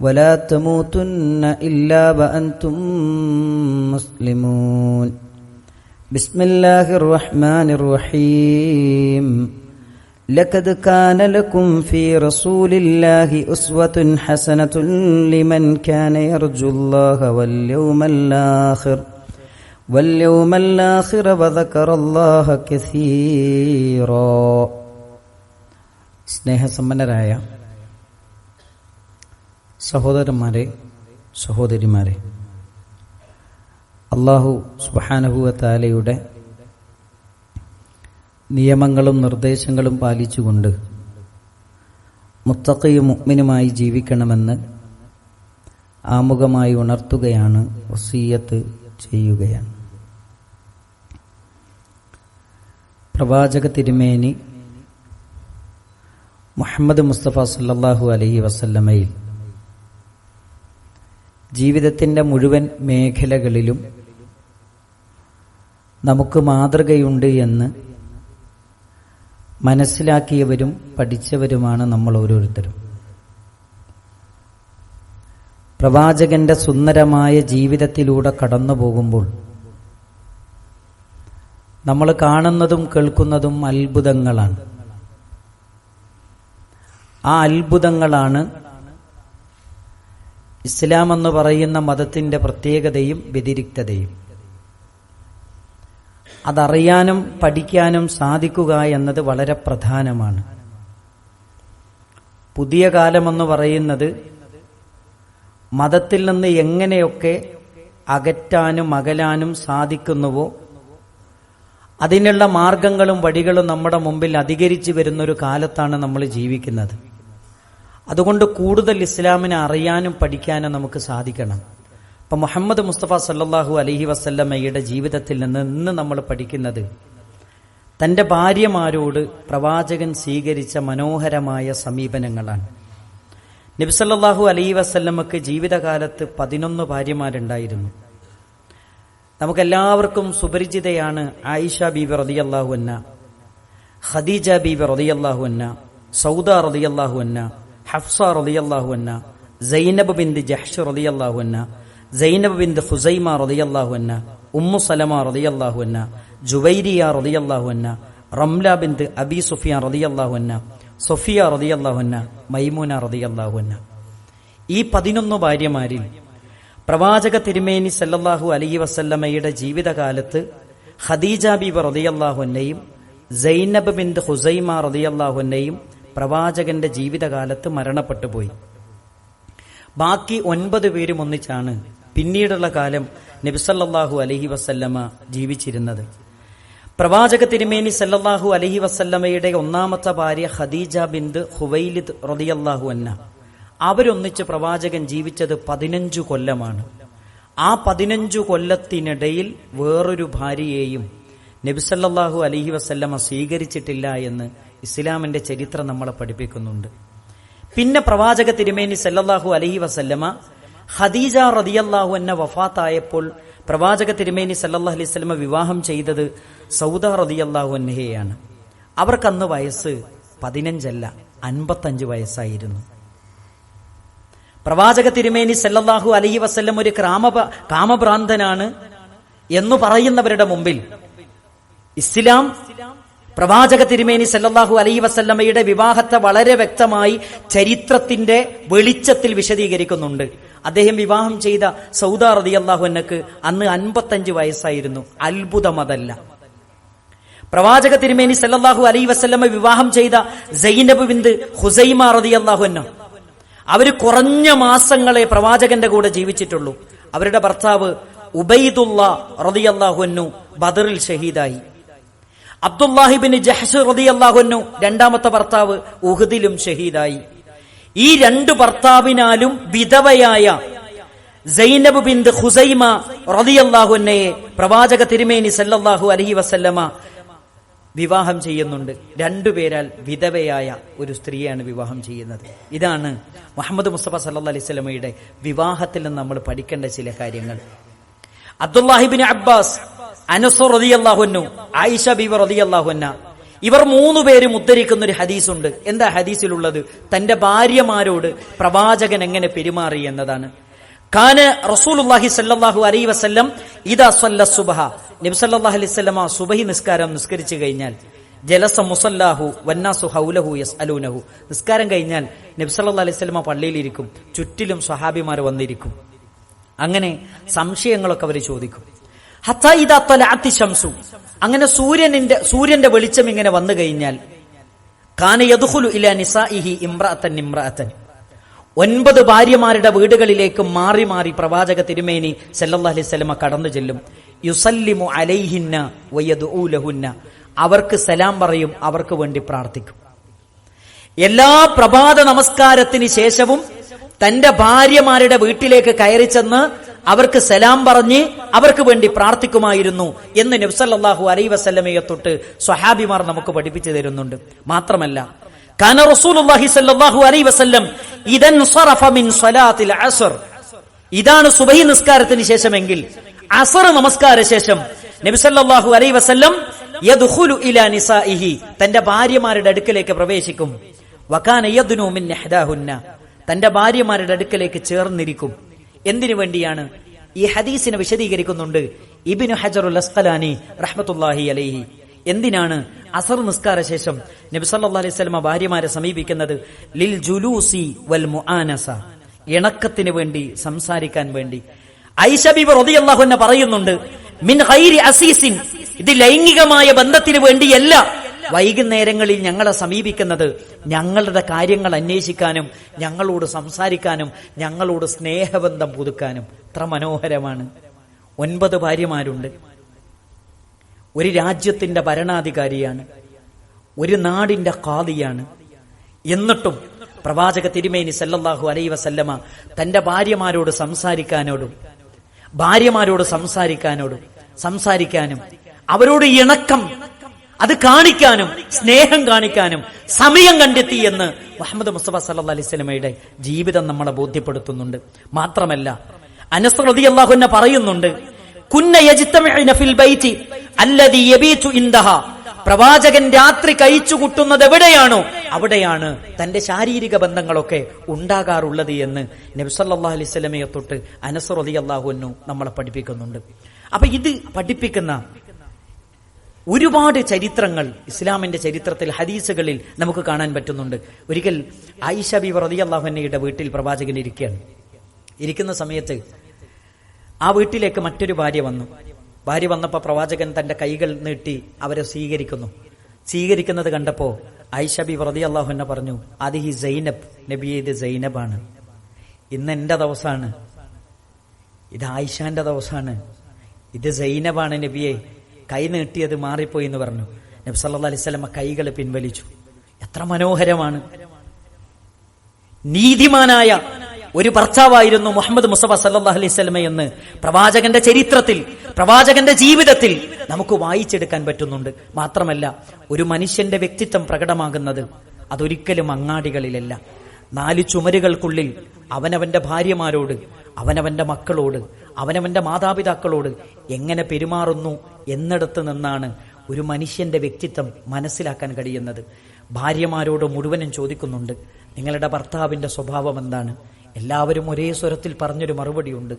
ولا تموتن إلا وأنتم مسلمون بسم الله الرحمن الرحيم لقد كان لكم في رسول الله أسوة حسنة لمن كان يرجو الله واليوم الآخر واليوم الآخر وذكر الله كثيرا സ്നേഹസമ്പന്നരായ സഹോദരന്മാരെ സഹോദരിമാരെ അള്ളാഹു സുബാനഹുവത്താലയുടെ നിയമങ്ങളും നിർദ്ദേശങ്ങളും പാലിച്ചുകൊണ്ട് മുത്തക്കയും മുഗ്മിനുമായി ജീവിക്കണമെന്ന് ആമുഖമായി ഉണർത്തുകയാണ് വസീയത്ത് ചെയ്യുകയാണ്. പ്രവാചക തിരുമേനി മുഹമ്മദ് മുസ്തഫ സല്ലാഹു അലഹി വസല്ലമയിൽ ജീവിതത്തിന്റെ മുഴുവൻ മേഖലകളിലും നമുക്ക് മാതൃകയുണ്ട് എന്ന് മനസ്സിലാക്കിയവരും പഠിച്ചവരുമാണ് നമ്മൾ ഓരോരുത്തരും. പ്രവാചകന്റെ സുന്ദരമായ ജീവിതത്തിലൂടെ കടന്നു പോകുമ്പോൾ നമ്മൾ കാണുന്നതും കേൾക്കുന്നതും അത്ഭുതങ്ങളാണ്. ആ അത്ഭുതങ്ങളാണ് ഇസ്ലാം എന്ന് പറയുന്ന മതത്തിന്റെ പ്രത്യേകതയും വ്യതിരിക്തതയും. അതറിയാനും പഠിക്കാനും സാധിക്കുക എന്നത് വളരെ പ്രധാനമാണ്. പുതിയ കാലമെന്ന് പറയുന്നത് മതത്തിൽ നിന്ന് എങ്ങനെയൊക്കെ അകറ്റാനും അകലാനും സാധിക്കുന്നുവോ അതിനുള്ള മാർഗങ്ങളും വഴികളും നമ്മുടെ മുമ്പിൽ അധികരിച്ചു വരുന്നൊരു കാലത്താണ് നമ്മൾ ജീവിക്കുന്നത്. അതുകൊണ്ട് കൂടുതൽ ഇസ്ലാമിനെ അറിയാനും പഠിക്കാനും നമുക്ക് സാധിക്കണം. അപ്പൊ മുഹമ്മദ് മുസ്തഫ സല്ലാഹു അലഹി വസല്ലമ്മയുടെ ജീവിതത്തിൽ നിന്ന് ഇന്ന് നമ്മൾ പഠിക്കുന്നത് തന്റെ ഭാര്യമാരോട് പ്രവാചകൻ സ്വീകരിച്ച മനോഹരമായ സമീപനങ്ങളാണ്. നബിസല്ലാഹു അലൈഹി വസല്ലമ്മക്ക് ജീവിതകാലത്ത് പതിനൊന്ന് ഭാര്യമാരുണ്ടായിരുന്നു. നമുക്കെല്ലാവർക്കും സുപരിചിതയാണ് ആയിഷ ബീബി റതിയല്ലാഹു അന്ന ഖദീജ ബീബി റതിയല്ലാഹു അന്ന സൗദ റതിയല്ലാഹു അന്ന ഹഫ്സ റതിയല്ലാഹു അന്ന സൈനബ് ബിന്ദ് ജഹ്ഷ് റതിയല്ലാഹു അന്ന സൈനബ് ബിന്ദ് ഹുസൈമ റതിയല്ലാഹു അന്ന ഉമ്മു സലമ റതിയല്ലാഹു അന്ന ജുവൈരിയ റതിയല്ലാഹു അന്ന റംല ബിന്ദ് അബി സുഫിയ റതിയല്ലാഹു അന്ന സൊഫിയ റതിയല്ലാഹു അന്ന മൈമൂന റതിയല്ലാഹു അന്ന ഈ പതിനൊന്ന് ഭാര്യമാരിൽ പ്രവാചക തിരുമേനി സല്ലല്ലാഹു അലി വസല്ലമ്മയുടെ ജീവിതകാലത്ത് ഖദീജ ബീബ് റതിയല്ലാഹുന്നെയും സൈനബ് ബിന്ദ് ഹുസൈമ റതിയല്ലാഹുന്നെയും പ്രവാചകന്റെ ജീവിതകാലത്ത് മരണപ്പെട്ടു പോയി ബാക്കി ഒൻപത് പേരും ഒന്നിച്ചാണ് പിന്നീടുള്ള കാലം നബിസല്ലാഹു അലഹി വസല്ലമ ജീവിച്ചിരുന്നത്. പ്രവാചക തിരുമേനി സല്ലാഹു അലഹി വസല്ലമയുടെ ഒന്നാമത്തെ ഭാര്യ ഖദീജ ബിന്ദ് ഹുവൈലിദ് റതിയല്ലാഹു അന്ന അവരൊന്നിച്ച് പ്രവാചകൻ ജീവിച്ചത് പതിനഞ്ചു കൊല്ലമാണ്. ആ പതിനഞ്ചു കൊല്ലത്തിനിടയിൽ വേറൊരു ഭാര്യയെയും നബിസല്ലാഹു അലഹി വസല്ലമ സ്വീകരിച്ചിട്ടില്ല എന്ന് ഇസ്ലാമിന്റെ ചരിത്രം നമ്മളെ പഠിപ്പിക്കുന്നുണ്ട്. പിന്നെ പ്രവാചക തിരുമേനി സല്ലല്ലാഹു അലൈഹി വസല്ലമ ഖദീജ റളിയല്ലാഹു എന്ന വഫാത്തായപ്പോൾ പ്രവാചക തിരുമേനി സല്ലല്ലാഹു അലൈഹി വസല്ലമ വിവാഹം ചെയ്തത് സൗദ റളിയല്ലാഹു എന്നഹയാണ് അവർക്കന്ന് വയസ്സ് പതിനഞ്ചല്ല അൻപത്തഞ്ച് വയസ്സായിരുന്നു. പ്രവാചക തിരുമേനി സല്ലല്ലാഹു അലഹി വസല്ലം ഒരു ക്രാമ കാമഭ്രാന്തനാണ് എന്ന് പറയുന്നവരുടെ മുമ്പിൽ ഇസ്ലാം പ്രവാചക തിരുമേനി സല്ലാഹു അലൈ വസല്ലമ്മയുടെ വിവാഹത്തെ വളരെ വ്യക്തമായി ചരിത്രത്തിന്റെ വെളിച്ചത്തിൽ വിശദീകരിക്കുന്നുണ്ട്. അദ്ദേഹം വിവാഹം ചെയ്ത സൗദ റളിയല്ലാഹു എന്നക്ക് അന്ന് അൻപത്തഞ്ച് വയസ്സായിരുന്നു. അത്ഭുതമതല്ല. പ്രവാചക തിരുമേനി സല്ലാഹു അലൈ വസല്ലമ വിവാഹം ചെയ്ത സൈനബ് ബിന്ദ് ഹുസൈമ റളിയല്ലാഹു എന്ന അവർ കുറഞ്ഞ മാസങ്ങളെ പ്രവാചകന്റെ കൂടെ ജീവിച്ചിട്ടുള്ളൂ. അവരുടെ ഭർത്താവ് ഉബൈദുള്ള റളിയല്ലാഹു ബദറിൽ ഷഹീദായി. അബ്ദുല്ലാഹിബിന് ജഹസ് റളിയല്ലാഹു രണ്ടാമത്തെ ഭർത്താവ് ഉഹദിലും ഷഹീദായി. ഈ രണ്ട് ഭർത്താവിനാലും വിധവയായ സൈനബ് ബിന്ദ് ഹുസൈമ റതിയല്ലാഹുന്നയെ പ്രവാചക തിരുമേനി സല്ലല്ലാഹു അലഹി വസല്ലമ വിവാഹം ചെയ്യുന്നുണ്ട്. രണ്ടുപേരാൽ വിധവയായ ഒരു സ്ത്രീയാണ് വിവാഹം ചെയ്യുന്നത്. ഇതാണ് മുഹമ്മദ് മുസ്തഫ സല്ലാ അലൈഹി സ്വലമയുടെ വിവാഹത്തിൽ നിന്ന് നമ്മൾ പഠിക്കേണ്ട ചില കാര്യങ്ങൾ. അബ്ദുല്ലാഹിബിൻ അബ്ബാസ് അനസു ആയിഷ ബീവ റതിയല്ലാഹുന്ന ഇവർ മൂന്നു പേരും ഉദ്ധരിക്കുന്ന ഒരു ഹദീസുണ്ട്. എന്താ ഹദീസിലുള്ളത്? തന്റെ ഭാര്യമാരോട് പ്രവാചകൻ എങ്ങനെ പെരുമാറി എന്നതാണ്. കാന് റസൂലുല്ലാഹി സല്ലാഹു അലൈ വസല്ലം ഇദാ സല്ല സുബഹ. നബി അലൈവല്ല സുബഹി നിസ്കാരം നിസ്കരിച്ചു കഴിഞ്ഞാൽ ജലസ മുസല്ലാഹു വന്നാസു ഹൗലഹു യസ്അലൂനഹു. നിസ്കാരം കഴിഞ്ഞാൽ നബ്സല്ലാ വസല്ലമ പള്ളിയിലിരിക്കും. ചുറ്റിലും സ്വഹാബിമാർ വന്നിരിക്കും. അങ്ങനെ സംശയങ്ങളൊക്കെ അവർ ചോദിക്കും. ശംസു. അങ്ങനെ സൂര്യനിന്റെ സൂര്യന്റെ വെളിച്ചം ഇങ്ങനെ വന്നു കഴിഞ്ഞാൽ കാന യദ്ഖുലു ഇലാ നിസാഇഹി ഇംറഅത്തൻ ഒൻപത് ഭാര്യമാരുടെ വീടുകളിലേക്ക് മാറി മാറി പ്രവാചക തിരുമേനി സല്ലല്ലാഹു വസല്ലമ കടന്നു ചെല്ലും. യുസല്ലിമു അലൈഹിന്ന വയദ്ഉ ലഹുന്ന. അവർക്ക് സലാം പറയും അവർക്ക് വേണ്ടി പ്രാർത്ഥിക്കും. എല്ലാ പ്രഭാത നമസ്കാരത്തിന് ശേഷവും തന്റെ ഭാര്യമാരുടെ വീട്ടിലേക്ക് കയറി ചെന്ന് അവർക്ക് സലാം പറഞ്ഞ് അവർക്ക് വേണ്ടി പ്രാർത്ഥിക്കുമായിരുന്നു എന്ന് നബ്സല്ലാഹു അലൈ വസല്ലമയെ തൊട്ട് സ്വഹാബിമാർ നമുക്ക് പഠിപ്പിച്ചു തരുന്നുണ്ട്. മാത്രമല്ല റസൂലുള്ളാഹി സല്ലല്ലാഹു അലൈഹി വസല്ലം ഇദൻ സറഫ മിൻ സ്വലാത്തിൽ അസർ. ഇതാണ് സുബഹി നിസ്കാരത്തിന് ശേഷമെങ്കിൽ അസർ നമസ്കാര ശേഷം നബിസല്ലാഹു അലൈ വസല്ലം ഇലാ നിസാഇഹി തന്റെ ഭാര്യമാരുടെ അടുക്കലേക്ക് പ്രവേശിക്കും. വകാന യദ്നു മിൻ തന്റെ ഭാര്യമാരുടെ അടുക്കലേക്ക് ചേർന്നിരിക്കും. എന്തിനു വേണ്ടിയാണ് ഈ ഹദീസിനെ വിശദീകരിക്കുന്നുണ്ട്? ഇബിനു ഹജറുൽ അസ്കലാനി റഹ്മത്തുല്ലാഹി അലൈഹി. എന്തിനാണ് അസർ നിസ്കാര ശേഷം നബി സല്ലല്ലാഹു അലൈഹി വസല്ലമ ഭാര്യമാരെ സമീപിക്കുന്നത്? ലിൽ ജുലൂസി വൽ മുആനസ. ഇണക്കത്തിന് വേണ്ടി സംസാരിക്കാൻ വേണ്ടി. ഐഷബിബ് റളിയല്ലാഹു അൻഹ പറയുന്നുണ്ട് മിൻ ഖൈരി അസീസിൻ. ഇത് ലൈംഗികമായ ബന്ധത്തിന് വേണ്ടിയല്ല. വൈകുന്നേരങ്ങളിൽ ഞങ്ങളെ സമീപിക്കുന്നത് ഞങ്ങളുടെ കാര്യങ്ങൾ അന്വേഷിക്കാനും ഞങ്ങളോട് സംസാരിക്കാനും ഞങ്ങളോട് സ്നേഹബന്ധം പുതുക്കാനും. എത്ര മനോഹരമാണ്. ഒൻപത് ഭാര്യമാരുണ്ട്. ഒരു രാജ്യത്തിന്റെ ഭരണാധികാരിയാണ്. ഒരു നാടിന്റെ കാതിയാണ് എന്നിട്ടും പ്രവാചക തിരുമേനി സല്ലല്ലാഹു അലൈ വസല്ലമ തന്റെ ഭാര്യമാരോട് സംസാരിക്കാനോടും ഭാര്യമാരോട് സംസാരിക്കാനോടും സംസാരിക്കാനും അവരോട് ഇണക്കം അത് കാണിക്കാനും സ്നേഹം കാണിക്കാനും സമയം കണ്ടെത്തി എന്ന് മുഹമ്മദ് മുസ്തഫ സല്ലാ സ്വലമയുടെ ജീവിതം നമ്മളെ ബോധ്യപ്പെടുത്തുന്നുണ്ട്. മാത്രമല്ല അനസ് റളിയല്ലാഹു അൻഹു പറയുന്നുണ്ട് പ്രവാചകൻ രാത്രി കഴിച്ചു കൂട്ടുന്നത് എവിടെയാണോ അവിടെയാണ് തന്റെ ശാരീരിക ബന്ധങ്ങളൊക്കെ ഉണ്ടാകാറുള്ളത് എന്ന് നബ്സല്ലാ സ്വലമയെ തൊട്ട് അനസ് റളിയല്ലാഹു അൻഹു നമ്മളെ പഠിപ്പിക്കുന്നുണ്ട്. അപ്പൊ ഇത് പഠിപ്പിക്കുന്ന ഒരുപാട് ചരിത്രങ്ങൾ ഇസ്ലാമിന്റെ ചരിത്രത്തിൽ ഹദീസുകളിൽ നമുക്ക് കാണാൻ പറ്റുന്നുണ്ട്. ഒരിക്കൽ ആയിഷ ബി റളിയല്ലാഹുന്നയുടെ വീട്ടിൽ പ്രവാചകൻ ഇരിക്കുകയാണ്. ഇരിക്കുന്ന സമയത്ത് ആ വീട്ടിലേക്ക് മറ്റൊരു ഭാര്യ വന്നു. ഭാര്യ വന്നപ്പോൾ പ്രവാചകൻ തന്റെ കൈകൾ നീട്ടി അവരെ സ്വീകരിക്കുന്നു. സ്വീകരിക്കുന്നത് കണ്ടപ്പോ ആയിഷ ബി റതി അള്ളാഹുന്നെ പറഞ്ഞു അത് ഈ സൈനബ് നബി ഇത് സൈനബാണ്. ഇന്ന് എന്റെ ദിവസമാണ് ഇത് ആയിഷാന്റെ ദിവസമാണ് ഇത് സൈനബാണ് നബിയെ. കൈ നീട്ടിയത് മാറിപ്പോയി എന്ന് പറഞ്ഞു. നബി സല്ലാ അലൈഹി സ്വലമ കൈകൾ പിൻവലിച്ചു. എത്ര മനോഹരമാണ്. നീതിമാനായ ഒരു ഭർത്താവായിരുന്നു മുഹമ്മദ് മുസഫ സല്ലാ അലൈഹി സ്വലമ എന്ന് പ്രവാചകന്റെ ചരിത്രത്തിൽ പ്രവാചകന്റെ ജീവിതത്തിൽ നമുക്ക് വായിച്ചെടുക്കാൻ പറ്റുന്നുണ്ട്. മാത്രമല്ല ഒരു മനുഷ്യന്റെ വ്യക്തിത്വം പ്രകടമാകുന്നത് അതൊരിക്കലും അങ്ങാടികളിലല്ല. നാല് ചുമരുകൾക്കുള്ളിൽ അവനവന്റെ ഭാര്യമാരോട് അവനവന്റെ മക്കളോട് അവനവന്റെ മാതാപിതാക്കളോട് എങ്ങനെ പെരുമാറുന്നു എന്നിടത്ത് നിന്നാണ് ഒരു മനുഷ്യന്റെ വ്യക്തിത്വം മനസ്സിലാക്കാൻ കഴിയുന്നത്. ഭാര്യമാരോട് മുഴുവനും ചോദിക്കുന്നുണ്ട് നിങ്ങളുടെ ഭർത്താവിന്റെ സ്വഭാവം എന്താണ് എല്ലാവരും ഒരേ സ്വരത്തിൽ പറഞ്ഞൊരു മറുപടിയുണ്ട്.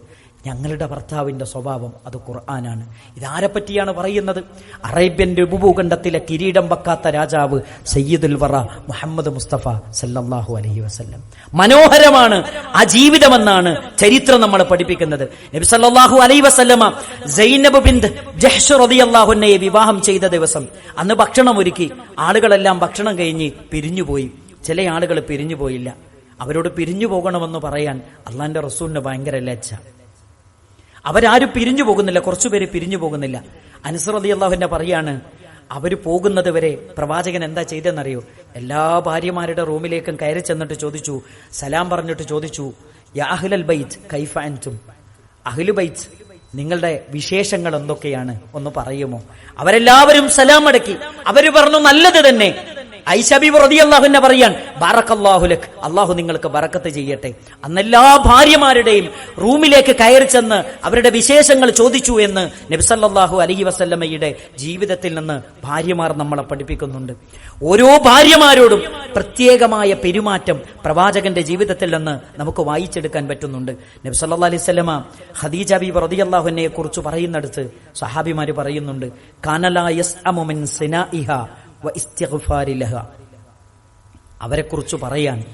ഞങ്ങളുടെ ഭർത്താവിന്റെ സ്വഭാവം അത് ഖുർആനാണ്. ഇതാരെപ്പറ്റിയാണ് പറയുന്നത്? അറേബ്യൻ ഉപഭൂഖണ്ഡത്തിലെ കിരീടം വെക്കാത്ത രാജാവ് സയ്യിദുൽ വറ മുഹമ്മദ് മുസ്തഫ സല്ലാഹു അലഹി വസ്ല്ലം. മനോഹരമാണ് ആ ജീവിതമെന്നാണ് ചരിത്രം നമ്മൾ പഠിപ്പിക്കുന്നത്. നബി സല്ലല്ലാഹു അലൈഹി വസല്ലമ സൈനബ് ബിന്ദ് ജഹ്ഷ് റളിയല്ലാഹുവിനെ വിവാഹം ചെയ്ത ദിവസം അന്ന് ഭക്ഷണം ഒരുക്കി. ആളുകളെല്ലാം ഭക്ഷണം കഴിഞ്ഞ് പിരിഞ്ഞുപോയി. ചില ആളുകൾ പിരിഞ്ഞു പോയില്ല അവരോട് പിരിഞ്ഞു പോകണമെന്ന് പറയാൻ അള്ളാന്റെ റസൂലിന് ഭയങ്കര ലജ്ജ അവരാരും പിരിഞ്ഞു പോകുന്നില്ല കുറച്ചുപേര് പിരിഞ്ഞു പോകുന്നില്ല. അനുസറതി അള്ളാഹുവിന്റെ പറയാണ് അവർ പോകുന്നത് വരെ പ്രവാചകൻ എന്താ ചെയ്തെന്നറിയോ എല്ലാ ഭാര്യമാരുടെ റൂമിലേക്കും കയറി ചെന്നിട്ട് ചോദിച്ചു സലാം പറഞ്ഞിട്ട് ചോദിച്ചു യാഹുലൽ ബൈറ്റ് കൈഫ അഹ്ലു ബൈറ്റ് നിങ്ങളുടെ വിശേഷങ്ങൾ എന്തൊക്കെയാണ്? ഒന്ന് പറയുമോ? അവരെല്ലാവരും സലാം അടക്കി. അവർ പറഞ്ഞു നല്ലത് തന്നെ. ഐഷബീബ് പ്രതി അള്ളാഹുവിനെ പറയാൻ ബാറക്കല്ലാഹുലക് അള്ളാഹു നിങ്ങൾക്ക് ബറക്കത്ത് ചെയ്യട്ടെ. അന്നെല്ലാ ഭാര്യമാരുടെയും റൂമിലേക്ക് കയറി ചെന്ന് അവരുടെ വിശേഷങ്ങൾ ചോദിച്ചു എന്ന് നബ്സല്ലാഹു അലഹി വസല്ലമ്മയുടെ ജീവിതത്തിൽ നിന്ന് ഭാര്യമാർ നമ്മളെ പഠിപ്പിക്കുന്നുണ്ട്. ഓരോ ഭാര്യമാരോടും പ്രത്യേകമായ പെരുമാറ്റം പ്രവാചകന്റെ ജീവിതത്തിൽ നിന്ന് നമുക്ക് വായിച്ചെടുക്കാൻ പറ്റുന്നുണ്ട്. നബ്സല്ലാ അലൈഹി സ്വലമ ഖദീജ ബി റതി അള്ളാഹുവിനെ കുറിച്ച് പറയുന്നിടത്ത് സഹാബിമാര് പറയുന്നുണ്ട് കാനല യസ് കുറിച്ച് പറയാൻ.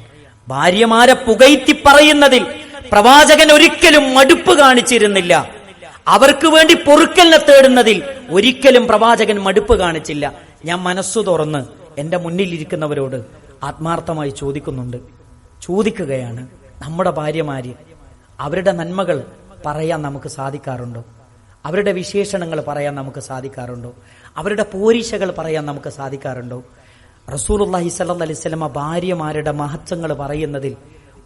ഭാര്യമാരെ പുകയ്ത്തി പറയുന്നതിൽ പ്രവാചകൻ ഒരിക്കലും മടുപ്പ് കാണിച്ചിരുന്നില്ല. അവർക്ക് വേണ്ടി പൊറുക്കലിനെ തേടുന്നതിൽ ഒരിക്കലും പ്രവാചകൻ മടുപ്പ് കാണിച്ചില്ല. ഞാൻ മനസ്സു തുറന്ന് എന്റെ മുന്നിലിരിക്കുന്നവരോട് ആത്മാർത്ഥമായി ചോദിക്കുന്നുണ്ട്. ചോദിക്കുകയാണ് നമ്മുടെ ഭാര്യമാര് അവരുടെ നന്മകൾ പറയാൻ നമുക്ക് സാധിക്കാറുണ്ടോ? അവരുടെ വിശേഷണങ്ങൾ പറയാൻ നമുക്ക് സാധിക്കാറുണ്ടോ അവരുടെ പോരീശകൾ പറയാൻ നമുക്ക് സാധിക്കാറുണ്ടോ റസൂലുള്ളാഹി സല്ലാ അലൈഹി വസല്ലമ ഭാര്യമാരുടെ മഹത്വങ്ങൾ പറയുന്നതിൽ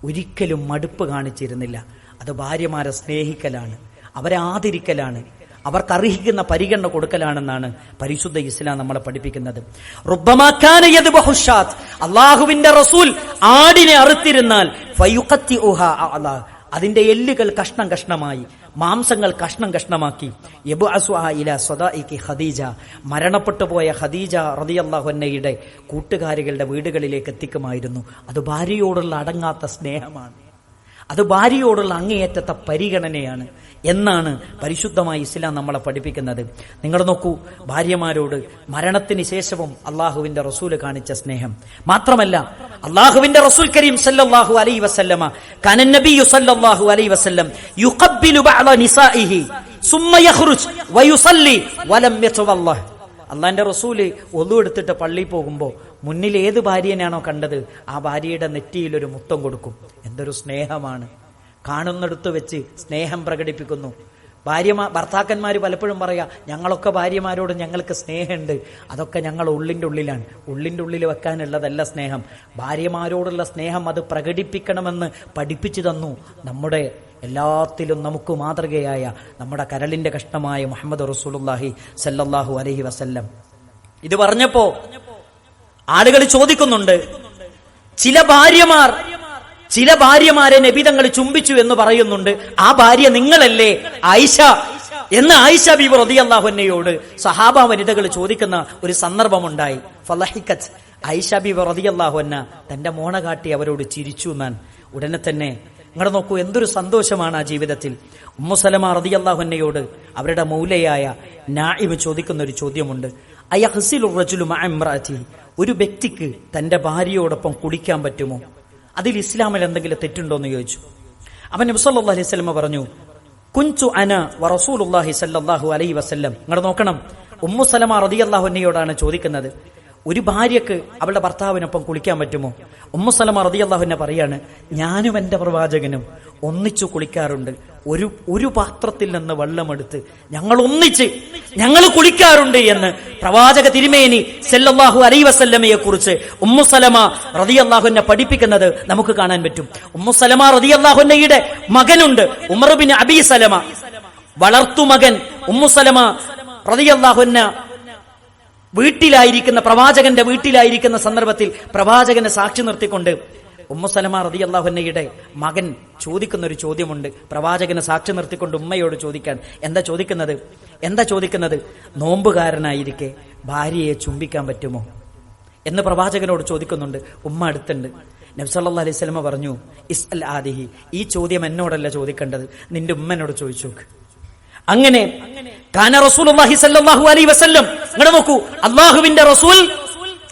ഒരിക്കലും മടുപ്പ് കാണിച്ചിരുന്നില്ല അത് ഭാര്യമാരെ സ്നേഹിക്കലാണ് അവരെ ആദരിക്കലാണ് അവർക്ക് അർഹിക്കുന്ന പരിഗണന കൊടുക്കലാണെന്നാണ് പരിശുദ്ധ ഇസ്ലാം നമ്മളെ പഠിപ്പിക്കുന്നത്. അള്ളാഹുവിന്റെ റസൂൽ ആടിനെ അറുത്തിരുന്നാൽ. അതിന്റെ എല്ലുകൾ കഷ്ണം കഷ്ണമായി മാംസങ്ങൾ കഷ്ണം കഷ്ണമാക്കി. എബു ഇല സ്വദാഇകി ഖദീജ. മരണപ്പെട്ടു പോയ ഖദീജ റതിയല്ലാഹുന്നയുടെ കൂട്ടുകാരികളുടെ വീടുകളിലേക്ക് എത്തിക്കുമായിരുന്നു. അത് ഭാര്യയോടുള്ള അടങ്ങാത്ത സ്നേഹമാണ്. അത് ഭാര്യയോടുള്ള അങ്ങേയറ്റത്തെ പരിഗണനയാണ്. എന്നാണ് പരിശുദ്ധമായി ഇസ്ലാം നമ്മളെ പഠിപ്പിക്കുന്നത്. നിങ്ങൾ നോക്കൂ ഭാര്യമാരോട് മരണത്തിന് ശേഷവും അള്ളാഹുവിന്റെ റസൂൽ കാണിച്ച സ്നേഹം. മാത്രമല്ല അള്ളാഹുവിന്റെ റസൂൽ കരീം സല്ലല്ലാഹു അലൈ വസല്ലമ കനൻ നബിയു സല്ലല്ലാഹു അലൈ വസല്ലം യുഖബ്ബിലു ബഅല നിസാഇഹി സുമ്മ യഖ്റുജ് വയുസല്ലി വലം യതവല്ലഹ്. അള്ളാന്റെ റസൂൽ ഒന്നു എടുത്തിട്ട് പള്ളിയിൽ പോകുമ്പോൾ മുന്നിൽ ഏത് ഭാര്യനാണോ കണ്ടത് ആ ഭാര്യയുടെ നെറ്റിയിൽ ഒരു മുത്തം കൊടുക്കും. എന്തൊരു സ്നേഹമാണ്. കാണുന്നിടത്ത് വെച്ച് സ്നേഹം പ്രകടിപ്പിക്കുന്നു. ഭാര്യമാ ഭർത്താക്കന്മാർ പലപ്പോഴും പറയാ ഞങ്ങളൊക്കെ ഭാര്യമാരോട് ഞങ്ങൾക്ക് സ്നേഹമുണ്ട്. അതൊക്കെ ഞങ്ങൾ ഉള്ളിന്റെ ഉള്ളിലാണ്. ഉള്ളിന്റെ ഉള്ളിൽ വെക്കാനുള്ളതല്ല സ്നേഹം. ഭാര്യമാരോടുള്ള സ്നേഹം അത് പ്രകടിപ്പിക്കണമെന്ന് പഠിപ്പിച്ചു തന്നു. നമ്മുടെ എല്ലാത്തിലും നമുക്ക് മാതൃകയായ നമ്മുടെ കരളിന്റെ കഷ്ണമായ മുഹമ്മദ് റസൂലുല്ലാഹി സല്ലല്ലാഹു അലഹി വസല്ലം. ഇത് പറഞ്ഞപ്പോ ആളുകൾ ചോദിക്കുന്നുണ്ട് ചില ഭാര്യമാർ ചില ഭാര്യമാരെ നബിതങ്ങൾ ചുംബിച്ചു എന്ന് പറയുന്നുണ്ട്. ആ ഭാര്യ നിങ്ങളല്ലേ? ആയിഷ എന്ന് ആയിഷ ബീബ് അള്ളാഹുനയോട് സഹാബ വനിതകൾ ചോദിക്കുന്ന ഒരു സന്ദർഭമുണ്ടായി. ഫലഹിക്കത്ത് ആയിഷ ബീബ് അള്ളാഹുന്ന തന്റെ മോണ കാട്ടി അവരോട് ചിരിച്ചു എന്നാൻ ഉടനെ തന്നെ നിങ്ങളെ നോക്കൂ എന്തൊരു സന്തോഷമാണ് ആ ജീവിതത്തിൽ. ഉമ്മുസലമ അള്ളാഹുനയോട് അവരുടെ മൗലയായ നായിബ് ചോദിക്കുന്ന ഒരു ചോദ്യമുണ്ട്. ഇമ്രാഅതി. ഒരു വ്യക്തിക്ക് തന്റെ ഭാര്യയോടൊപ്പം കുളിക്കാൻ പറ്റുമോ? അതിൽ ഇസ്ലാമിൽ എന്തെങ്കിലും തെറ്റുണ്ടോ എന്ന് ചോദിച്ചു. അവൻ നബ്സല്ലാ അലൈഹി സ്വലമ പറഞ്ഞു കുഞ്ചു അന വറസൂലുല്ലാഹി സല്ലല്ലാഹു അലൈഹി വസല്ലം. നിങ്ങൾ നോക്കണം ഉമ്മു സലമ റളിയല്ലാഹു അൻഹയോടാണ് ചോദിക്കുന്നത് ഒരു ഭാര്യക്ക് അവളുടെ ഭർത്താവിനൊപ്പം കുളിക്കാൻ പറ്റുമോ? ഉമ്മു സലമ റളിയല്ലാഹു പറയാണ് ഞാനും എന്റെ പ്രവാചകനും ഒന്നിച്ചു കുളിക്കാറുണ്ട്. ഒരു ഒരു പാത്രത്തിൽ നിന്ന് വെള്ളമെടുത്ത് ഞങ്ങൾ ഒന്നിച്ച് ഞങ്ങൾ കുളിക്കാറുണ്ട് എന്ന് പ്രവാചക തിരുമേനി സല്ലല്ലാഹു അലൈ വസല്ലമയെ കുറിച്ച് ഉമ്മുസലമ റതി അള്ളാഹുനെ പഠിപ്പിക്കുന്നത് നമുക്ക് കാണാൻ പറ്റും. ഉമ്മുസലമ റതി അള്ളാഹുനയുടെ മകനുണ്ട് ഉമർബിൻ അബി സലമ. വളർത്തുമകൻ ഉമ്മുസലമ റതി അള്ളാഹുന വീട്ടിലായിരിക്കുന്ന പ്രവാചകന്റെ വീട്ടിലായിരിക്കുന്ന സന്ദർഭത്തിൽ പ്രവാചകനെ സാക്ഷി നിർത്തിക്കൊണ്ട് ഉമ്മസലമ റതി അള്ളാഹുന്നയുടെ മകൻ ചോദിക്കുന്ന ഒരു ചോദ്യമുണ്ട്. പ്രവാചകനെ സാക്ഷി നിർത്തിക്കൊണ്ട് ഉമ്മയോട് ചോദിക്കാൻ എന്താ ചോദിക്കുന്നത്? എന്താ ചോദിക്കുന്നത്? നോമ്പുകാരനായിരിക്കെ ഭാര്യയെ ചുംബിക്കാൻ പറ്റുമോ? എന്ന് പ്രവാചകനോട് ചോദിക്കുന്നുണ്ട്. ഉമ്മ അടുത്തുണ്ട്. നബ്സല്ലാ അലൈഹി സ്വലമ പറഞ്ഞു ഇസ് അൽ ആദിഹി ഈ ചോദ്യം എന്നോടല്ല ചോദിക്കേണ്ടത്. നിന്റെ ഉമ്മനോട് ചോദിച്ചു നോക്ക് അങ്ങനെ അലൈഹി വസല്ലം. ഇങ്ങോട്ട് നോക്കൂ അള്ളാഹുവിന്റെ റസൂൽ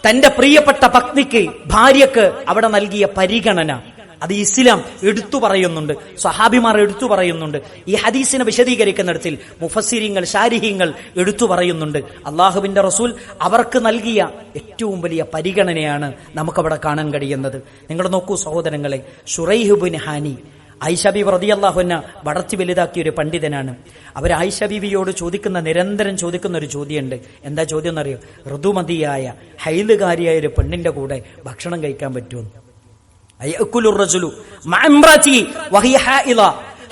തന്റെ പ്രിയപ്പെട്ട പത്നിക്ക് ഭാര്യക്ക് അവിടെ നൽകിയ പരിഗണന. അത് ഇസ്ലാം എടുത്തു പറയുന്നുണ്ട്. സഹാബിമാർ എടുത്തു പറയുന്നുണ്ട്. ഈ ഹദീസിനെ വിശദീകരിക്കുന്നിടത്തിൽ മുഫസ്സിരിങ്ങൾ ഷാരിഹിങ്ങൾ എടുത്തു പറയുന്നുണ്ട്. അള്ളാഹുവിന്റെ റസൂൽ അവർക്ക് നൽകിയ ഏറ്റവും വലിയ പരിഗണനയാണ് നമുക്കവിടെ കാണാൻ കഴിയുന്നത്. നിങ്ങൾ നോക്കൂ സഹോദരങ്ങളെ ഷുറൈഹുബിൻ ഹാനി ബീബി റതിയല്ലാഹുന്ന വളർത്തി വലുതാക്കിയ ഒരു പണ്ഡിതനാണ്. അവർ ആയിഷ ബീവിയോട് ചോദിക്കുന്ന നിരന്തരം ചോദിക്കുന്ന ഒരു ചോദ്യമുണ്ട്. എന്താ ചോദ്യം എന്നറിയോ ഋതുമതിയായ ഹൈലുകാരിയായ ഒരു പെണ്ണിന്റെ കൂടെ ഭക്ഷണം കഴിക്കാൻ പറ്റുമെന്ന്.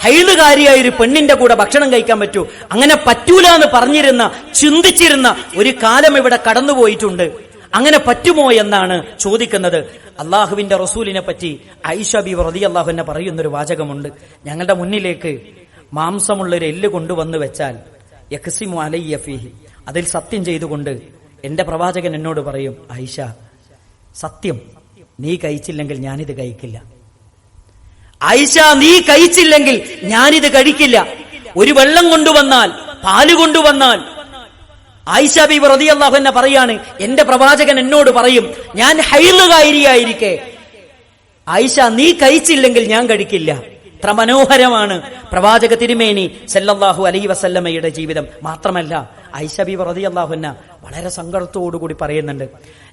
ഹൈലുകാരിയായ ഒരു പെണ്ണിന്റെ കൂടെ ഭക്ഷണം കഴിക്കാൻ പറ്റൂ? അങ്ങനെ പറ്റൂല എന്ന് പറഞ്ഞിരുന്ന ചിന്തിച്ചിരുന്ന ഒരു കാലം ഇവിടെ കടന്നുപോയിട്ടുണ്ട്. അങ്ങനെ പറ്റുമോ എന്നാണ് ചോദിക്കുന്നത്. അള്ളാഹുവിന്റെ റസൂലിനെ പറ്റി ഐഷ ബി റതി പറയുന്ന പറയുന്നൊരു വാചകമുണ്ട്. ഞങ്ങളുടെ മുന്നിലേക്ക് മാംസമുള്ള ഒരു എല്ല് കൊണ്ടുവന്ന് വെച്ചാൽ യക്സിമു അലയ്യ ഫീഹി. അതിൽ സത്യം ചെയ്തുകൊണ്ട് എന്റെ പ്രവാചകൻ എന്നോട് പറയും ഐഷ സത്യം. നീ കഴിച്ചില്ലെങ്കിൽ ഞാനിത് കഴിക്കില്ല. ഐഷ നീ കഴിച്ചില്ലെങ്കിൽ ഞാനിത് കഴിക്കില്ല. ഒരു വെള്ളം കൊണ്ടുവന്നാൽ പാൽ കൊണ്ടുവന്നാൽ ആയിഷ ബി റതി അള്ളാഹു എന്നെ പറയാണ് എന്റെ പ്രവാചകൻ എന്നോട് പറയും ഞാൻ ഹൈലുകാരിയായിരിക്കെ. ആയിഷ നീ കഴിച്ചില്ലെങ്കിൽ ഞാൻ കഴിക്കില്ല. ഇത്ര മനോഹരമാണ് പ്രവാചക തിരുമേനി സല്ലല്ലാഹു അലൈ വസല്ലമ്മയുടെ ജീവിതം. മാത്രമല്ല ഐഷ ബി റതി അള്ളാഹുന്ന വളരെ സങ്കടത്തോടുകൂടി പറയുന്നുണ്ട്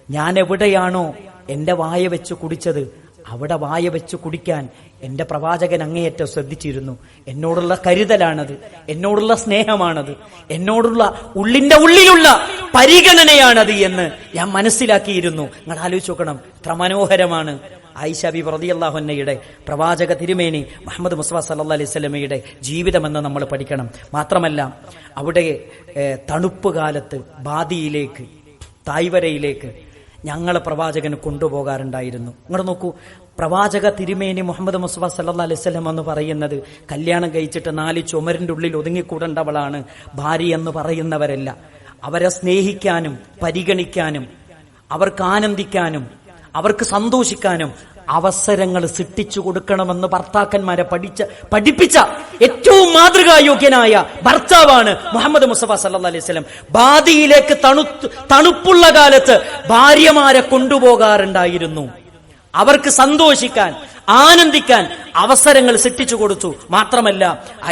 ഞാൻ എവിടെയാണോ എന്റെ വായ വെച്ച് കുടിച്ചത് അവിടെ വായ വെച്ച് കുടിക്കാൻ എന്റെ പ്രവാചകൻ അങ്ങേയറ്റം ശ്രദ്ധിച്ചിരുന്നു. എന്നോടുള്ള കരുതലാണത്. എന്നോടുള്ള സ്നേഹമാണത്. എന്നോടുള്ള ഉള്ളിന്റെ ഉള്ളിലുള്ള പരിഗണനയാണത് എന്ന് ഞാൻ മനസ്സിലാക്കിയിരുന്നു. നിങ്ങൾ ആലോചിച്ച് നോക്കണം. ഇത്ര മനോഹരമാണ് ഐഷബി ബി റളിയല്ലാഹുന്നയുടെ പ്രവാചക തിരുമേനി മുഹമ്മദ് മുസ്വ സല്ലാ അലൈഹി സ്വലമയുടെ ജീവിതമെന്ന് നമ്മൾ പഠിക്കണം. മാത്രമല്ല അവിടെ തണുപ്പ് കാലത്ത് ബാദിയിലേക്ക് തായ്വരയിലേക്ക് ഞങ്ങളെ പ്രവാചകന് കൊണ്ടുപോകാറുണ്ടായിരുന്നു. ഇങ്ങോട്ട് നോക്കൂ പ്രവാചക തിരുമേനി മുഹമ്മദ് മുസ്ഫ സല്ലാ അലൈഹി സ്വലം എന്ന് പറയുന്നത് കല്യാണം കഴിച്ചിട്ട് നാല് ചുമരിന്റെ ഉള്ളിൽ ഒതുങ്ങിക്കൂടേണ്ടവളാണ് ഭാര്യ എന്ന് പറയുന്നവരല്ല. അവരെ സ്നേഹിക്കാനും പരിഗണിക്കാനും അവർക്ക് ആനന്ദിക്കാനും അവർക്ക് സന്തോഷിക്കാനും അവസരങ്ങൾ സൃഷ്ടിച്ചു കൊടുക്കണമെന്ന് ഭർത്താക്കന്മാരെ പഠിച്ച പഠിപ്പിച്ച ഏറ്റവും മാതൃകായോഗ്യനായ ഭർത്താവാണ് മുഹമ്മദ് മുസഫ സല്ലാ അലൈഹി സ്വലം ബാദിയിലേക്ക് തണുത്ത് തണുപ്പുള്ള കാലത്ത് ഭാര്യമാരെ കൊണ്ടുപോകാറുണ്ടായിരുന്നു. അവർക്ക് സന്തോഷിക്കാൻ ആനന്ദിക്കാൻ അവസരങ്ങൾ സൃഷ്ടിച്ചു കൊടുത്തു. മാത്രമല്ല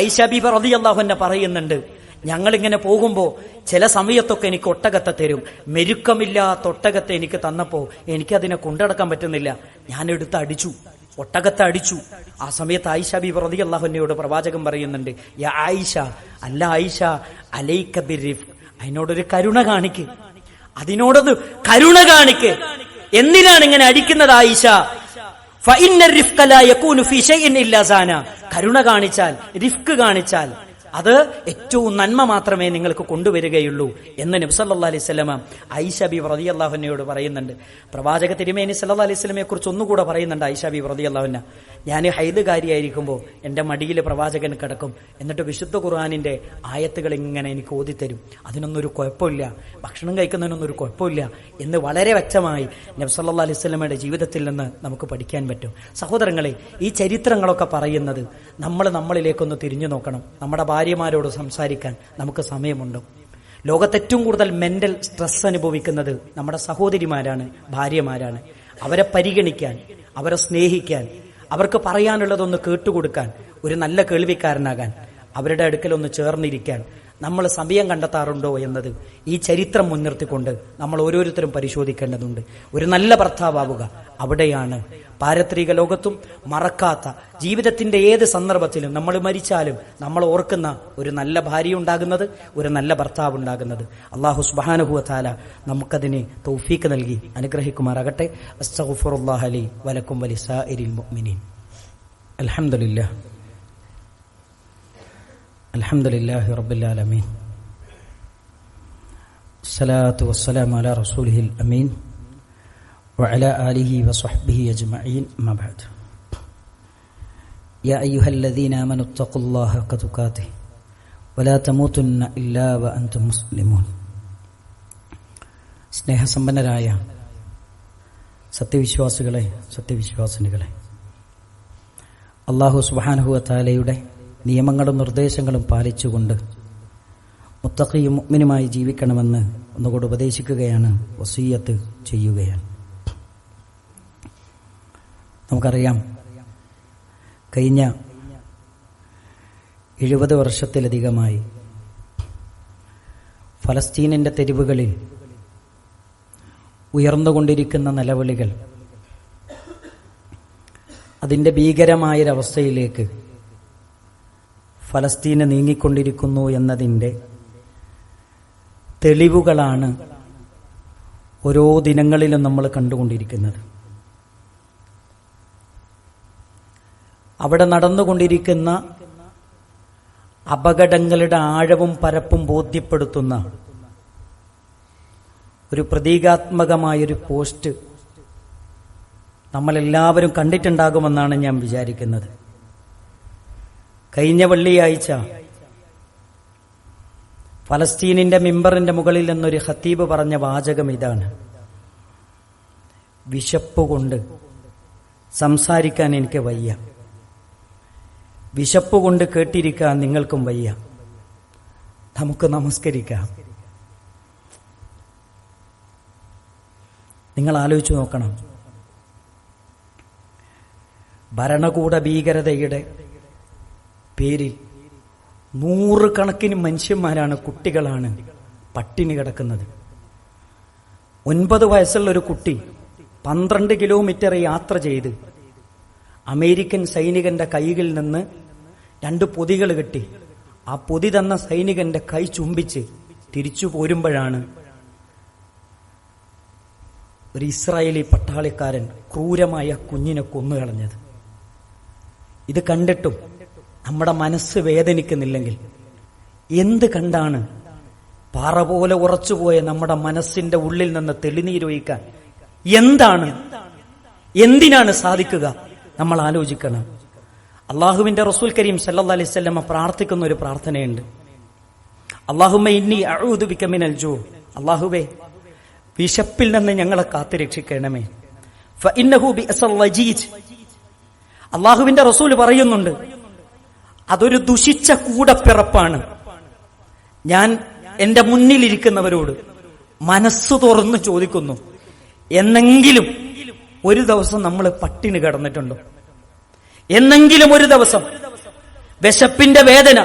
ഐഷബി റളിയല്ലാഹു അൻഹ പറയുന്നുണ്ട് ഞങ്ങളിങ്ങനെ പോകുമ്പോൾ ചില സമയത്തൊക്കെ എനിക്ക് ഒട്ടകത്തെ തരും. മെരുക്കമില്ലാത്ത ഒട്ടകത്തെ എനിക്ക് തന്നപ്പോ എനിക്കതിനെ കൊണ്ടടക്കാൻ പറ്റുന്നില്ല. ഞാൻ എടുത്ത് അടിച്ചു. ഒട്ടകത്തെ അടിച്ചു. ആ സമയത്ത് ആയിഷ ബി പ്രതി അള്ളാഹുനയോട് പ്രവാചകൻ പറയുന്നുണ്ട് യാ ആയിഷ അല്ല ആയിഷ അലൈക്ക ബിരിഫ് അതിനോടൊരു കരുണ കാണിക്ക്. അതിനോടൊന്ന് കരുണ കാണിക്ക്. എന്തിനാണ് ഇങ്ങനെ അടിക്കുന്നത് ആയിഷ. കരുണ കാണിച്ചാൽ റിഫ്ക് കാണിച്ചാൽ. അത് ഏറ്റവും നന്മ മാത്രമേ നിങ്ങൾക്ക് കൊണ്ടുവരികയുള്ളൂ എന്ന് നബ്സല്ലാ അലൈഹി സ്വലമ ഐഷബി വ്രതി അള്ളാഹുനയോട് പറയുന്നുണ്ട്. പ്രവാചക തിരുമേനി സല്ലാ അലൈഹി സ്വലമയെ കുറിച്ച് ഒന്നുകൂടെ പറയുന്നുണ്ട് ഐഷബി വ്രതി അള്ളാഹുന ഞാൻ ഹൈദുകാരിയായിരിക്കുമ്പോൾ എന്റെ മടിയിൽ പ്രവാചകൻ കിടക്കും. എന്നിട്ട് വിശുദ്ധ ഖുർആാനിന്റെ ആയത്തുകൾ ഇങ്ങനെ എനിക്ക് ഓതിത്തരും. അതിനൊന്നൊരു കുഴപ്പമില്ല. ഭക്ഷണം കഴിക്കുന്നതിനൊന്നും ഒരു കുഴപ്പമില്ല എന്ന് വളരെ വ്യക്തമായി നബ്സല്ലാ അലൈഹി സ്വലമയുടെ ജീവിതത്തിൽ നിന്ന് നമുക്ക് പഠിക്കാൻ പറ്റും. സഹോദരങ്ങളെ ഈ ചരിത്രങ്ങളൊക്കെ പറയുന്നത് നമ്മൾ നമ്മളിലേക്കൊന്ന് തിരിഞ്ഞു നോക്കണം. നമ്മുടെ ഭാര്യമാരോട് സംസാരിക്കാൻ നമുക്ക് സമയമുണ്ടോ. ലോകത്ത് ഏറ്റവും കൂടുതൽ മെന്റൽ സ്ട്രെസ് അനുഭവിക്കുന്നത് നമ്മുടെ സഹോദരിമാരാണ് ഭാര്യമാരാണ്. അവരെ പരിഗണിക്കാൻ അവരെ സ്നേഹിക്കാൻ അവർക്ക് പറയാനുള്ളതൊന്ന് കേട്ടുകൊടുക്കാൻ ഒരു നല്ല കേൾവിക്കാരനാകാൻ അവരുടെ അടുക്കൽ ഒന്ന് ചേർന്നിരിക്കാൻ നമ്മൾ സമയം കണ്ടെത്താറുണ്ടോ എന്നത് ഈ ചരിത്രം മുൻനിർത്തിക്കൊണ്ട് നമ്മൾ ഓരോരുത്തരും പരിശോധിക്കേണ്ടതുണ്ട്. ഒരു നല്ല ഭർത്താവുക അവിടെയാണ്. പാരത്രിക ലോകത്തും മറക്കാത്ത ജീവിതത്തിന്റെ ഏത് സന്ദർഭത്തിലും നമ്മൾ മരിച്ചാലും നമ്മൾ ഓർക്കുന്ന ഒരു നല്ല ഭാര്യ ഉണ്ടാകുന്നത് ഒരു നല്ല ഭർത്താവ് ഉണ്ടാകുന്നത്. അള്ളാഹു സുബാനുഭൂത്താല നമുക്കതിനെ തൗഫീക്ക് നൽകി അനുഗ്രഹിക്കുമാറാകട്ടെ. അസ്തഗ്ഫിറുല്ലാഹ വലക്കും വലക്കും വലിസാഇരിൽ മുഅ്മിനീൻ. അൽഹംദുലില്ലാഹ്. الحمد لله رب العالمين الصلاة والسلام على رسوله الأمين وعلى آله وصحبه أجمعين ما بعد يا أيها الذين آمنوا اتقوا الله حق تقاته ولا تموتن إلا وأنتم مسلمون സ്നേഹസമ്പന്നരായ സത്യവിശ്വാസികളെ സത്യവിശ്വാസിനികളെ അള്ളാഹു സുബാനുഹുവ താലയുടെ നിയമങ്ങളും നിർദ്ദേശങ്ങളും പാലിച്ചുകൊണ്ട് മുത്തഖിയും മുഗ്മിനുമായി ജീവിക്കണമെന്ന് ഒന്നുകൂടെ ഉപദേശിക്കുകയാണ് വസീയത്ത് ചെയ്യുകയാണ്. നമുക്കറിയാം കഴിഞ്ഞ എഴുപത് വർഷത്തിലധികമായി ഫലസ്തീനിന്റെ തെരുവുകളിൽ ഉയർന്നുകൊണ്ടിരിക്കുന്ന നിലവിളികൾ അതിന്റെ ഭീകരമായൊരവസ്ഥയിലേക്ക് ഫലസ്തീന് നീങ്ങിക്കൊണ്ടിരിക്കുന്നു എന്നതിന്റെ തെളിവുകളാണ് ഓരോ ദിനങ്ങളിലും നമ്മൾ കണ്ടുകൊണ്ടിരിക്കുന്നത്. അവിടെ നടന്നുകൊണ്ടിരിക്കുന്ന അപകടങ്ങളുടെ ആഴവും പരപ്പും ബോധ്യപ്പെടുത്തുന്ന ഒരു പ്രതീകാത്മകമായൊരു പോസ്റ്റ് നമ്മളെല്ലാവരും കണ്ടിട്ടുണ്ടാകുമെന്നാണ് ഞാൻ വിചാരിക്കുന്നത്. കഴിഞ്ഞ വെള്ളിയാഴ്ച ഫലസ്തീനിന്റെ മിമ്പറിന്റെ മുകളിൽ നിന്നൊരു ഹത്തീബ് പറഞ്ഞ വാചകം ഇതാണ്. വിശപ്പ് കൊണ്ട് സംസാരിക്കാൻ എനിക്ക് വയ്യ. വിശപ്പ് കൊണ്ട് കേട്ടിരിക്കാൻ നിങ്ങൾക്കും വയ്യ. നമുക്ക് നമസ്കരിക്കാം. നിങ്ങൾ ആലോചിച്ചു നോക്കണം. ഭരണകൂട ഭീകരതയുടെ പേരിൽ നൂറുകണക്കിന് മനുഷ്യന്മാരാണ് കുട്ടികളാണ് പട്ടിണി കിടക്കുന്നത്. ഒൻപത് വയസ്സുള്ള ഒരു കുട്ടി പന്ത്രണ്ട് കിലോമീറ്റർ യാത്ര ചെയ്ത് അമേരിക്കൻ സൈനികന്റെ കൈകളിൽ നിന്ന് രണ്ട് പൊതികൾ കിട്ടി ആ പൊതി തന്ന സൈനികന്റെ കൈ ചുംബിച്ച് തിരിച്ചു പോരുമ്പോഴാണ് ഒരു ഇസ്രായേലി പട്ടാളിക്കാരൻ ക്രൂരമായ കുഞ്ഞിനെ കൊന്നുകളഞ്ഞത്. ഇത് കണ്ടിട്ടും നമ്മുടെ മനസ്സ് വേദനിക്കുന്നില്ലെങ്കിൽ എന്ത് കണ്ടാണ് പാറ പോലെ ഉറച്ചുപോയ നമ്മുടെ മനസ്സിന്റെ ഉള്ളിൽ നിന്ന് തെളിനീരൊഴിക്കാൻ എന്താണ്? എന്തിനാണ് സാധിക്കുക? നമ്മൾ ആലോചിക്കണം. അള്ളാഹുവിന്റെ റസൂൽ കരീം സല്ലാ അലൈവല്ലമ്മ പ്രാർത്ഥിക്കുന്ന ഒരു പ്രാർത്ഥനയുണ്ട്. അള്ളാഹുമ്മ ഇന്നി അഴുതുബിക്കമിനൽ ജോ. അള്ളാഹുബേ വിശപ്പിൽ നിന്ന് ഞങ്ങളെ കാത്തുരക്ഷിക്കണമേ അള്ളാഹുവിന്റെ റസൂൽ പറയുന്നുണ്ട് അതൊരു ദുഷിച്ച കൂടപ്പിറപ്പാണ്. ഞാൻ എന്റെ മുന്നിലിരിക്കുന്നവരോട് മനസ്സ് തുറന്ന് ചോദിക്കുന്നു എന്നെങ്കിലും ഒരു ദിവസം നമ്മൾ പട്ടിണി കിടന്നിട്ടുണ്ടോ? എന്നെങ്കിലും ഒരു ദിവസം വിശപ്പിന്റെ വേദന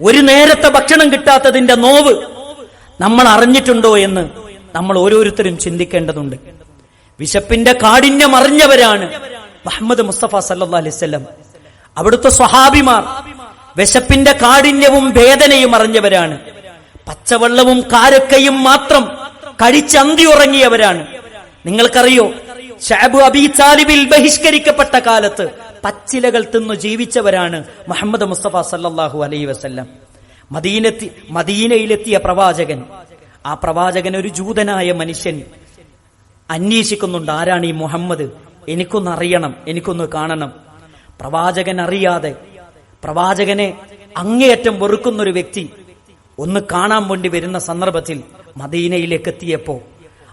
ഒരു നേരത്തെ ഭക്ഷണം കിട്ടാത്തതിന്റെ നോവ് നമ്മൾ അറിഞ്ഞിട്ടുണ്ടോ എന്ന് നമ്മൾ ഓരോരുത്തരും ചിന്തിക്കേണ്ടതുണ്ട്. വിശപ്പിന്റെ കാഠിന്യം അറിഞ്ഞവരാണ് മുഹമ്മദ് മുസ്തഫ സല്ലാ അലൈവല്ലം അവിടുത്തെ സ്വഹാബിമാർ വിശപ്പിന്റെ കാഠിന്യവും വേദനയും അറിഞ്ഞവരാണ്. പച്ചവെള്ളവും കാരക്കയും മാത്രം കഴിച്ചന്തി ഉറങ്ങിയവരാണ്. നിങ്ങൾക്കറിയോ? ഷാബു അബി താലിബിൽ ബഹിഷ്കരിക്കപ്പെട്ട കാലത്ത് പച്ചിലകൾ തിന്നു ജീവിച്ചവരാണ് മുഹമ്മദ് മുസ്തഫ സല്ലാഹു അലൈ വസ്ല്ലാം. മദീനത്തി മദീനയിലെത്തിയ പ്രവാചകൻ. ആ പ്രവാചകൻ ഒരു ജൂതനായ മനുഷ്യൻ. അന്വേഷിക്കുന്നുണ്ട് ആരാണ് ഈ മുഹമ്മദ്? എനിക്കൊന്ന് അറിയണം എനിക്കൊന്ന് കാണണം. പ്രവാചകൻ അറിയാതെ പ്രവാചകനെ അങ്ങേയറ്റം വെറുക്കുന്ന ഒരു വ്യക്തി ഒന്ന് കാണാൻ വേണ്ടി വരുന്ന സന്ദർഭത്തിൽ മദീനയിലേക്ക് എത്തിയപ്പോ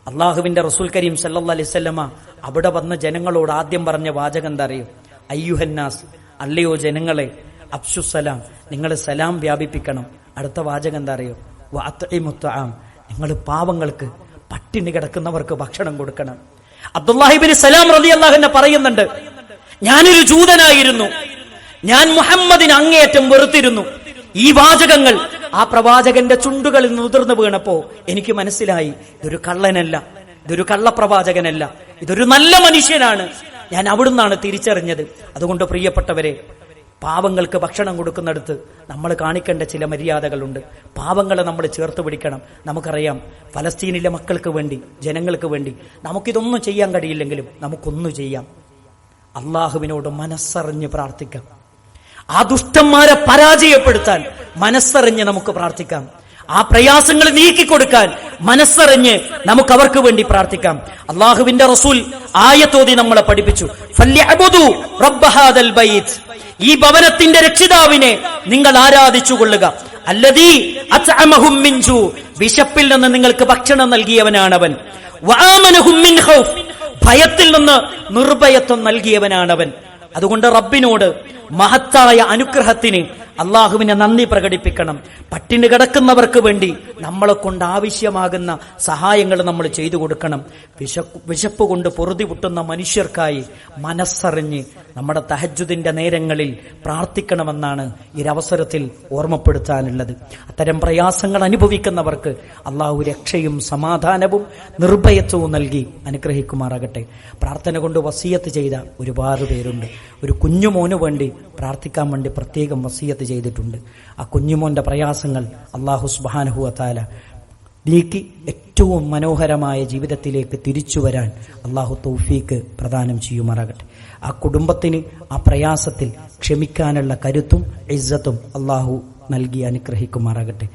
അള്ളാഹുവിന്റെ റസൂൽ കരീം സല്ലാ അലൈവല്ലമ അവിടെ വന്ന ജനങ്ങളോട് ആദ്യം പറഞ്ഞ വാചകം എന്താ അറിയോ അയ്യുഹന്നാസ് അല്ലയോ ജനങ്ങളെ അബ്സുസലാം നിങ്ങൾ സലാം വ്യാപിപ്പിക്കണം. അടുത്ത വാചകം എന്താ അറിയോ മുത്താം നിങ്ങൾ പാവങ്ങൾക്ക് പട്ടിണി കിടക്കുന്നവർക്ക് ഭക്ഷണം കൊടുക്കണം. അബ്ദുല്ലാഹിബിന് സലാം റലി അള്ളാഹുന്നെ പറയുന്നുണ്ട് ഞാനൊരു ജൂതനായിരുന്നു. ഞാൻ മുഹമ്മദിന് അങ്ങേയറ്റം വെറുത്തിരുന്നു. ഈ വാചകങ്ങൾ ആ പ്രവാചകന്റെ ചുണ്ടുകളിൽ മുതിർന്നു വീണപ്പോ എനിക്ക് മനസ്സിലായി ഇതൊരു കള്ളനല്ല ഇതൊരു കള്ളപ്രവാചകനല്ല ഇതൊരു നല്ല മനുഷ്യനാണ്. ഞാൻ അവിടുന്നാണ് തിരിച്ചറിഞ്ഞത്. അതുകൊണ്ട് പ്രിയപ്പെട്ടവരെ പാവങ്ങൾക്ക് ഭക്ഷണം കൊടുക്കുന്നിടത്ത് നമ്മൾ കാണിക്കേണ്ട ചില മര്യാദകളുണ്ട്. പാവങ്ങളെ നമ്മൾ ചേർത്ത് പിടിക്കണം. നമുക്കറിയാം ഫലസ്തീനിലെ മക്കൾക്ക് വേണ്ടി ജനങ്ങൾക്ക് വേണ്ടി നമുക്കിതൊന്നും ചെയ്യാൻ കഴിയില്ലെങ്കിലും നമുക്കൊന്നു ചെയ്യാം. അള്ളാഹുവിനോട് മനസ്സറിഞ്ഞ് പ്രാർത്ഥിക്കാം. ആ ദുഷ്ടന്മാരെ പരാജയപ്പെടുത്താൻ മനസ്സറിഞ്ഞ് നമുക്ക് പ്രാർത്ഥിക്കാം. ആ പ്രയാസങ്ങൾ നീക്കിക്കൊടുക്കാൻ മനസ്സറിഞ്ഞ് നമുക്ക് അവർക്ക് വേണ്ടി പ്രാർത്ഥിക്കാം. അള്ളാഹുവിന്റെ റസൂൽ ആയത്തോതി നമ്മളെ പഠിപ്പിച്ചു. ഈ ഭവനത്തിന്റെ രക്ഷിതാവിനെ നിങ്ങൾ ആരാധിച്ചു കൊള്ളുക അല്ലതീ. വിശപ്പിൽ നിന്ന് നിങ്ങൾക്ക് ഭക്ഷണം നൽകിയവനാണവൻ. അവൻ. ഭയത്തിൽ നിന്ന് നിർഭയത്വം നൽകിയവനാണവൻ. അതുകൊണ്ട് റബ്ബിനോട് മഹത്തായ അനുഗ്രഹത്തിന് അള്ളാഹുവിനെ നന്ദി പ്രകടിപ്പിക്കണം. പട്ടിണി കിടക്കുന്നവർക്ക് വേണ്ടി നമ്മളെ കൊണ്ട് ആവശ്യമാകുന്ന സഹായങ്ങൾ നമ്മൾ ചെയ്തു കൊടുക്കണം. വിശപ്പ് വിശപ്പ് കൊണ്ട് പൊറുതി പൊട്ടുന്ന മനുഷ്യർക്കായി മനസ്സറിഞ്ഞ് നമ്മുടെ തഹജുദിന്റെ നേരങ്ങളിൽ പ്രാർത്ഥിക്കണമെന്നാണ് ഈ അവസരത്തിൽ ഓർമ്മപ്പെടുത്താനുള്ളത്. അത്തരം പ്രയാസങ്ങൾ അനുഭവിക്കുന്നവർക്ക് അള്ളാഹു രക്ഷയും സമാധാനവും നിർഭയത്വവും നൽകി അനുഗ്രഹിക്കുമാറാകട്ടെ. പ്രാർത്ഥന കൊണ്ട് വസീയത്ത് ചെയ്ത ഒരുപാട് പേരുണ്ട്. ഒരു കുഞ്ഞുമോന് വേണ്ടി പ്രാർത്ഥിക്കാൻ വേണ്ടി പ്രത്യേകം വസീയത്ത് ചെയ്തിട്ടുണ്ട്. ആ കുഞ്ഞുമോന്റെ പ്രയാസങ്ങൾ അള്ളാഹു സുബാനഹുഅത്താല താല നീക്കി ഏറ്റവും മനോഹരമായ ജീവിതത്തിലേക്ക് തിരിച്ചു വരാൻ അള്ളാഹു തൗഫീക്ക് പ്രദാനം ചെയ്യുമാറാകട്ടെ. ആ കുടുംബത്തിന് ആ പ്രയാസത്തിൽ ക്ഷമിക്കാനുള്ള കരുത്തും ഇസ്സത്തും അള്ളാഹു നൽകി അനുഗ്രഹിക്കുമാറാകട്ടെ.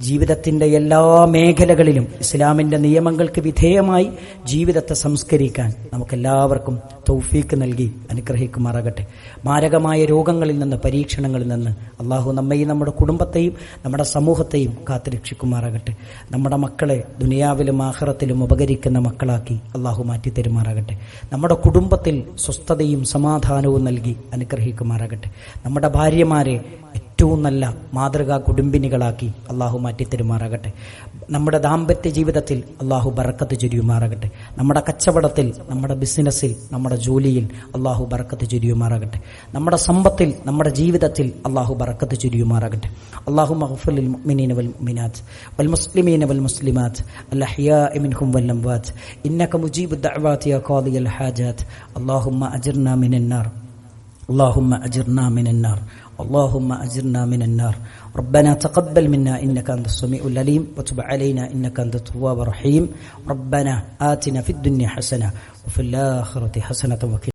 ജീവിതത്തിന്റെ എല്ലാ മേഖലകളിലും ഇസ്ലാമിന്റെ നിയമങ്ങൾക്ക് വിധേയമായി ജീവിതത്തെ സംസ്കരിക്കാൻ നമുക്കെല്ലാവർക്കും തൗഫീക്ക് നൽകി അനുഗ്രഹിക്കുമാറാകട്ടെ. മാരകമായ രോഗങ്ങളിൽ നിന്ന് പരീക്ഷണങ്ങളിൽ നിന്ന് അള്ളാഹു നമ്മയും നമ്മുടെ കുടുംബത്തെയും നമ്മുടെ സമൂഹത്തെയും കാത്തുരക്ഷിക്കുമാറാകട്ടെ. നമ്മുടെ മക്കളെ ദുനിയാവിലും ആഹ്റത്തിലും ഉപകരിക്കുന്ന മക്കളാക്കി അള്ളാഹു മാറ്റി തരുമാറാകട്ടെ നമ്മുടെ കുടുംബത്തിൽ സ്വസ്ഥതയും സമാധാനവും നൽകി അനുഗ്രഹിക്കുമാറാകട്ടെ. നമ്മുടെ ഭാര്യമാരെ ഏറ്റവും നല്ല മാതൃകാ കുടുംബിനികളാക്കി അള്ളാഹു മാറ്റിത്തരുമാറാകട്ടെ നമ്മുടെ ദാമ്പത്യ ജീവിതത്തിൽ അള്ളാഹു ബറക്കത്ത് ചൊരിയുമാറാകട്ടെ നമ്മുടെ കച്ചവടത്തിൽ നമ്മുടെ ബിസിനസ്സിൽ നമ്മുടെ ജോലിയിൽ അള്ളാഹു ബറക്കത്ത് ചൊരിയുമാറാകട്ടെ നമ്മുടെ സമ്പത്തിൽ നമ്മുടെ ജീവിതത്തിൽ അള്ളാഹു ബറക്കത്ത് ചൊരിയുമാറാകട്ടെ അള്ളാഹു മഹഫുലിൽ മുഅ്മിനീന വൽ മുഅ്മിനാത്ത് വൽ മുസ്ലിമീന വൽ മുസ്ലിമാത്ത് الأحياء منهم والأموات إنك مجيب الدعوات يا قاضي الحاجات اللهم أجرنا من النار اللهم أجرنا من النار اللهم أجرنا من النار. ربنا تقبل منا إنك أنت السميع العليم وتب علينا إنك أنت التواب الرحيم. ربنا آتنا في الدنيا حسنة وفي الآخرة حسنة وقنا